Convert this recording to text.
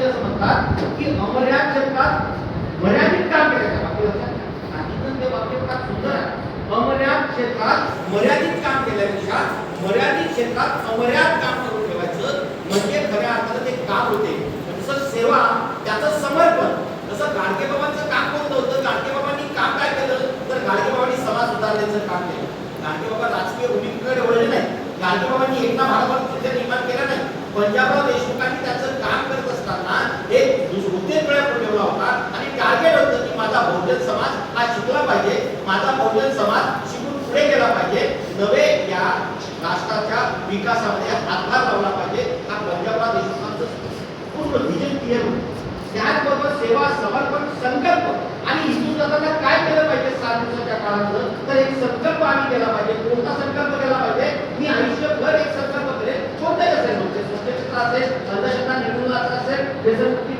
की अमर्याद क्षेत्रात मर्यादित काम करायचं वाक्य लक्षात ते वाक्य फार सुंदर आहे. अमर्याद क्षेत्रात मर्यादित काम केल्यापेक्षा मर्यादित क्षेत्रात अमर्याद काम करून ठेवायचं म्हणजे खऱ्या अर्थानं ते काम होते. जसं सेवा त्याचं समर्पण. जसं गाडगे बाबांचं काम कोणतं होतं गाडगे बाबांनी काम काय केलं? तर गाडगे बाबांनी समाज सुधारण्याचं काम केलं. गाडगे बाबा राजकीय भूमिकेकडे वळले नाही गाडगे बाबांनी एकटा भारत निर्माण केला नाही पंजाबराव देशमुखांनी त्याचं काम करत असताना एक उद्देश डोळ्यापुढे ठेवला होता आणि टार्गेट होतं की माझा बहुजन समाज हा शिकला पाहिजे. माझा बहुजन समाज शिकून पुढे गेला पाहिजे. नवे या राष्ट्राच्या विकासामध्ये हातभार लावला पाहिजे. हा पंजाबराव देशमुखांचं पूर्ण विजन क्लिअर होतं त्याचबरोबर सेवा समर्पण संकल्प आणि हिंदू जाताना काय केलं पाहिजे सात दिवसाच्या काळात तर एक संकल्प आम्ही केला पाहिजे. कोणता संकल्प केला पाहिजे? मी आयुष्यभर एक संकल्प करेल कोणताही असेल? म्हणजे स्वच्छ क्षेत्र असेल अंधश्रद्धा निर्मूलनाचा असेल?